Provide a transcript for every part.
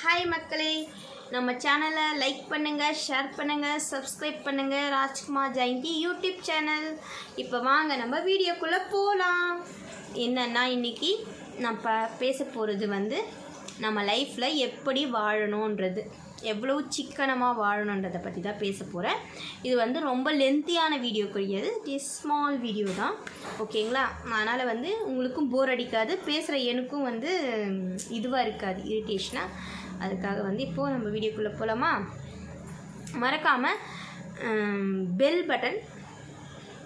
Hi மக்களே. நம்ம சேனலை லைக் பண்ணுங்கள் ஷேர் பண்ணுங்கள் சப்ஸ்கிரைப் பண்ணுங்கள் ராஜ்குமார் ஜெயந்தி யூடியூப் சேனல் இப்போ வாங்க நம்ம வீடியோக்குள்ளே போகலாம் என்னன்னா இன்றைக்கி நான் ப பேச போகிறது வந்து நம்ம லைஃப்பில் எப்படி வாழணுன்றது எவ்வளோ சிக்கனமாக வாழணுன்றதை பற்றி தான் பேச போகிறேன் இது வந்து ரொம்ப லென்த்தியான வீடியோ கிடையாது இட் ஸ்மால் வீடியோ தான். ஓகேங்களா அதனால் வந்து உங்களுக்கும் போர் அடிக்காது. பேசுகிற எனக்கும் வந்து இதுவாக இருக்காது. இரிட்டேஷனாக அதுக்காக வந்து இப்போது நம்ம வீடியோக்குள்ளே போகலாமா மறக்காமல் பெல் பட்டன்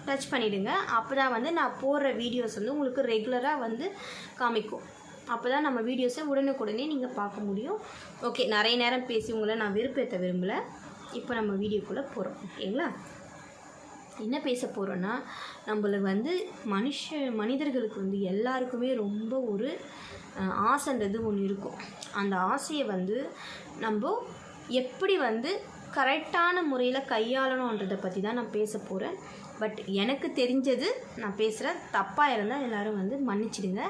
டச் பண்ணிவிடுங்க அப்போ தான் வந்து நான் போடுற வீடியோஸ் வந்து உங்களுக்கு ரெகுலராக வந்து காமிக்கும். அப்போ தான் நம்ம வீடியோஸை உடனுக்குடனே நீங்கள் பார்க்க முடியும். ஓகே நிறைய நேரம் பேசி உங்களை நான் விருப்பத்தை விரும்பலை. இப்போ நம்ம வீடியோக்குள்ளே போகிறோம் ஓகேங்களா? என்ன பேச போகிறோன்னா நம்மளுக்கு வந்து மனுஷ மனிதர்களுக்கு வந்து எல்லாருக்குமே ரொம்ப ஒரு ஆசைன்றது ஒன்று இருக்கும். அந்த ஆசையை வந்து நம்ம எப்படி வந்து கரெக்டான முறையில் கையாளணுன்றதை பற்றி தான் நான் பேச போகிறேன் பட் எனக்கு தெரிஞ்சது நான் பேசுகிறேன் தப்பாக இருந்தால் எல்லோரும் வந்து மன்னிச்சிடுங்க.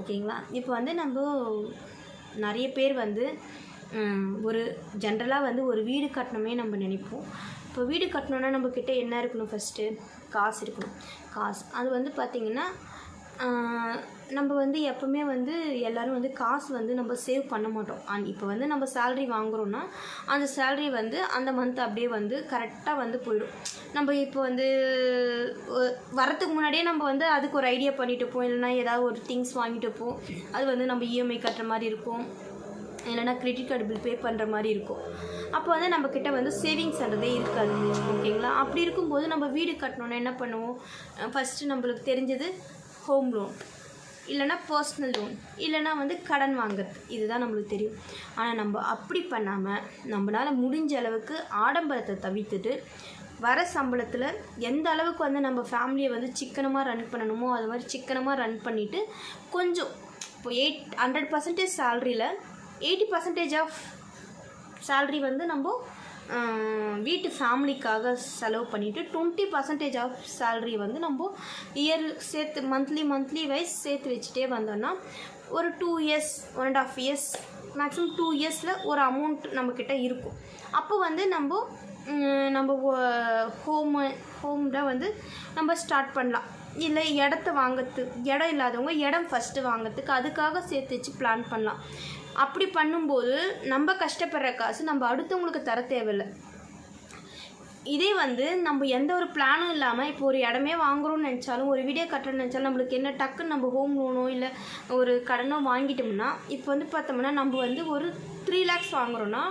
ஓகேங்களா? இப்போ வந்து நம்ம நிறைய பேர் வந்து ஒரு ஜென்ரலாக வந்து ஒரு வீடு கட்டணுமே நம்ம நினைப்போம். இப்போ வீடு கட்டணுன்னா நம்மக்கிட்ட என்ன இருக்கணும் ஃபஸ்ட்டு காசு இருக்கணும். காசு. அது வந்து பார்த்திங்கன்னா நம்ம வந்து எப்போவுமே வந்து எல்லோரும் வந்து காசு வந்து நம்ம சேவ் பண்ண மாட்டோம். அண்ட் இப்போ வந்து நம்ம சேல்ரி வாங்குகிறோன்னா அந்த சேல்ரி வந்து அந்த மந்த் அப்படியே வந்து கரெக்டாக வந்து போயிடும். நம்ம இப்போ வந்து வரத்துக்கு முன்னாடியே நம்ம வந்து அதுக்கு ஒரு ஐடியா பண்ணிட்டு போம் இல்லைன்னா ஏதாவது ஒரு திங்ஸ் வாங்கிட்டு போம் அது வந்து நம்ம இஎம்ஐ கட்டுற மாதிரி இருக்கும். இல்லைன்னா கிரெடிட் கார்டு பில் பே பண்ணுற மாதிரி இருக்கும். அப்போ வந்து நம்மக்கிட்ட வந்து சேவிங்ஸ்ன்றதே இருக்காது. ஓகேங்களா? அப்படி இருக்கும்போது நம்ம வீடு கட்டணுன்னா என்ன பண்ணுவோம்? ஃபஸ்ட்டு நம்மளுக்கு தெரிஞ்சது ஹோம் லோன் இல்லைன்னா பர்சனல் லோன் இல்லைன்னா வந்து கடன் வாங்குறது. இதுதான் நம்மளுக்கு தெரியும். ஆனால் நம்ம அப்படி பண்ணாமல் நம்மளால் முடிஞ்ச அளவுக்கு ஆடம்பரத்தை தவிர்த்துட்டு வர சம்பளத்தில் எந்த அளவுக்கு வந்து நம்ம ஃபேமிலியை வந்து சிக்கனமாக ரன் பண்ணணுமோ அது மாதிரி சிக்கனமாக ரன் பண்ணிவிட்டு கொஞ்சம் இப்போ எயிட் ஹண்ட்ரட் பர்சன்டேஜ் சேல்ரியில் எயிட்டி பர்சன்டேஜ் ஆஃப் சேல்ரி வந்து நம்ம வீட்டு ஃபேமிலிக்காக செலவு பண்ணிவிட்டு டுவெண்ட்டி பர்சன்டேஜ் ஆஃப் சேல்ரி வந்து நம்ம இயர் சேர்த்து மந்த்லி மந்த்லி வைஸ் சேர்த்து வச்சுட்டே வந்தோம்னா ஒரு two years one and half years maximum two இயர்ஸில் ஒரு அமௌண்ட் நம்மக்கிட்ட இருக்கும். அப்போ வந்து நம்ம நம்ம ஹோமு ஹோமில் வந்து நம்ம ஸ்டார்ட் பண்ணலாம். இல்லை இடத்த வாங்கிறது இடம் இல்லாதவங்க இடம் ஃபஸ்ட்டு வாங்கிறதுக்கு அதுக்காக சேர்த்து வச்சு பிளான் பண்ணலாம். அப்படி பண்ணும்போது நம்ம கஷ்டப்படுற காசு நம்ம அடுத்தவங்களுக்கு தர தேவையில்லை. இதே வந்து நம்ம எந்த ஒரு பிளானும் இல்லாமல் இப்போ ஒரு இடமே வாங்குறோம்னு நினச்சாலும் ஒரு வீடியோ கட்டுறோம்னு நினச்சாலும் நம்மளுக்கு என்ன டக்குன்னு நம்ம ஹோம் லோனோ இல்லை ஒரு கடனோ வாங்கிட்டோம்னா இப்போ வந்து பார்த்தோம்னா நம்ம வந்து ஒரு த்ரீ லேக்ஸ் வாங்குறோன்னா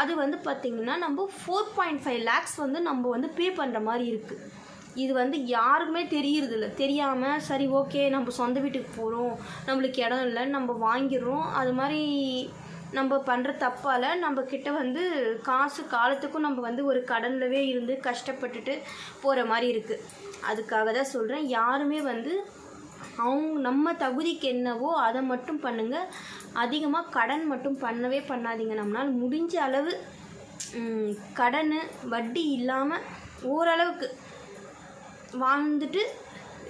அது வந்து பார்த்திங்கன்னா நம்ம ஃபோர் பாயிண்ட் ஃபைவ் லேக்ஸ் வந்து நம்ம வந்து பே பண்ணுற மாதிரி இருக்குது இது வந்து யாருக்குமே தெரியறதில்ல. தெரியாமல் சரி ஓகே நம்ம சொந்த வீட்டுக்கு போகிறோம் நம்மளுக்கு இடம் இல்லை நம்ம வாங்கிடுறோம். அது மாதிரி நம்ம பண்ணுற தப்பால் நம்ம கிட்ட வந்து காசு காலத்துக்கும் நம்ம வந்து ஒரு கடன்லவே இருந்து கஷ்டப்பட்டுட்டு போகிற மாதிரி இருக்குது அதுக்காக தான் சொல்கிறேன் யாருமே வந்து அவங்க நம்ம தகுதிக்கு என்னவோ அதை மட்டும் பண்ணுங்கள் அதிகமாக கடன் மட்டும் பண்ணவே பண்ணாதீங்க. நம்மளால் முடிஞ்ச அளவு கடன் வட்டி இல்லாமல் ஓரளவுக்கு வாழ்ந்துட்டு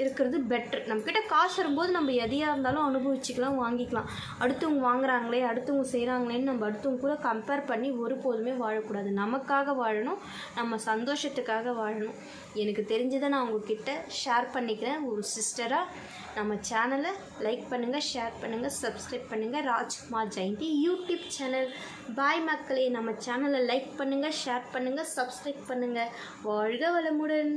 இருக்கிறது பெட்ரு நம்மக்கிட்ட காசு வரும்போது நம்ம எதையாக இருந்தாலும் அனுபவிச்சுக்கலாம் வாங்கிக்கலாம். அடுத்தவங்க வாங்குறாங்களே அடுத்தவங்க செய்கிறாங்களேன்னு நம்ம அடுத்தவங்க கூட கம்பேர் பண்ணி ஒருபோதுமே வாழக்கூடாது. நமக்காக வாழணும் நம்ம சந்தோஷத்துக்காக வாழணும். எனக்கு தெரிஞ்சதை நான் உங்ககிட்ட ஷேர் பண்ணிக்கிறேன். ஒரு சிஸ்டராக நம்ம சேனலை லைக் பண்ணுங்கள் ஷேர் பண்ணுங்கள் சப்ஸ்கிரைப் பண்ணுங்கள் Rajkumar Jayanthi YouTube channel bye மக்களே. நம்ம சேனலை லைக் பண்ணுங்கள் ஷேர் பண்ணுங்கள் சப்ஸ்கிரைப் பண்ணுங்கள் வாழ்க வளமுடன்.